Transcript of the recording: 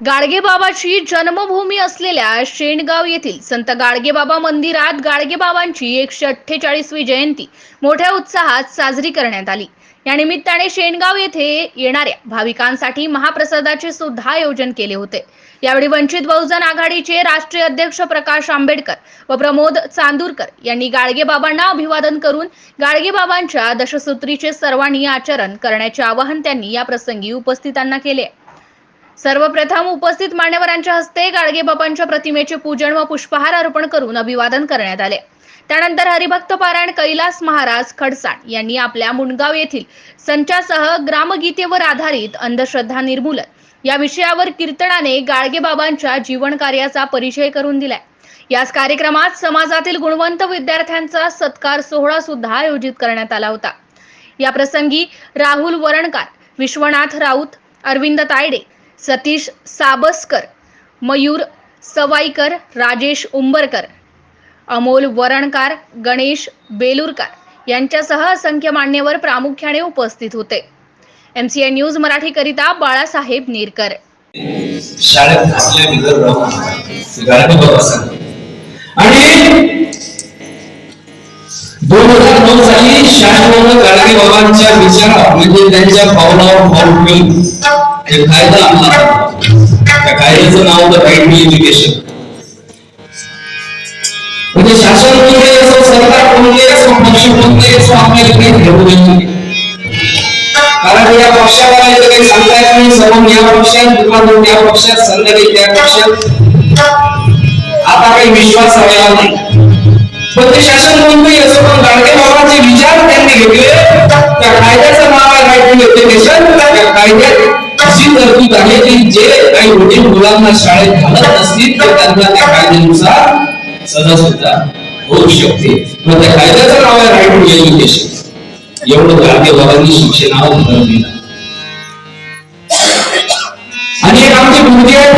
गाडगेबाबाची जन्मभूमी असलेल्या शेणगाव येथील संत गाडगेबाबा मंदिरात गाडगेबाबांची एकशे अठ्ठेचाळीसवी जयंती मोठ्या उत्साहात साजरी करण्यात आली. या निमित्ताने शेणगाव येथे येणाऱ्या भाविकांसाठी महाप्रसादाचे सुद्धा आयोजन केले होते. यावेळी वंचित बहुजन आघाडीचे राष्ट्रीय अध्यक्ष प्रकाश आंबेडकर व प्रमोद चांदूरकर यांनी गाडगेबाबांना अभिवादन करून गाडगेबाबांच्या दशसूत्रीचे सर्वांनी आचरण करण्याचे आवाहन त्यांनी या प्रसंगी उपस्थितांना केले सर्वप्रथम उपस्थित मान्यवरांच्या हस्ते गाडगेबाबांच्या प्रतिमेचे पूजन व पुष्पहार अर्पण करून अभिवादन करण्यात आले. त्यानंतर हरिभक्त पारायण कैलास महाराज खडसाण यांनी आपल्या मुंडगाव येथील संचासह ग्रामगीतेवर आधारित अंधश्रद्धा निर्मूलन या विषयावर कीर्तनाने गाडगेबाबांच्या जीवन कार्याचा परिचय करून दिलाय. याच कार्यक्रमात समाजातील गुणवंत विद्यार्थ्यांचा सत्कार सोहळा सुद्धा आयोजित करण्यात आला होता. या प्रसंगी राहुल वरणकार विश्वनाथ राऊत अरविंद तायडे सतीश साबसकर मयूर सवाईकर राजेश उंबरकर अमोल वरणकार गणेश बेलूरकार यांच्यासह असंख्य मान्यवर प्रामुख्याने उपस्थित होते. एम सी आय न्यूज मराठीकरिता बाळासाहेब नेरकर. शाळेत असल्या विदर्भ आणि दोन हजार नऊ साली शासनानं गाडगे बाबांच्या विचार म्हणजे त्यांच्या पावलावर पाऊल ठेवून एक कायदा आणला त्या कायद्याचं नाव होतं राईट टू एज्युकेशन म्हणजे शासन कोणते असो सरकार कोणते असो पक्ष कोणते असो आपल्याला काही घेऊ देत नाही कारण या पक्षाला इथं काही सांगता येत नाही समोर या पक्षात दुकान त्या पक्षात संध्याकाळी त्या पक्षात. आता काही विश्वास राहिला नाही. पण ते शासन कोणतंही असो पण गाडगे बाबांचे विचार त्यांनी घेतले. त्या कायद्याचं नाव आहे राईट टू एज्युकेशन त्या कायद्यात अशी तरतूद आहे की जे काही वडील मुलांना शाळेत घालत असतील तर त्यांना त्या कायद्यानुसार सजा सुद्धा होऊ शकते. मग त्या कायद्याचं नाव आहे राईट टू एज्युकेशन एवढं गाडगे बाबांनी शिक्षणावर भर दिला. आणि एक आमची मुलगी आहे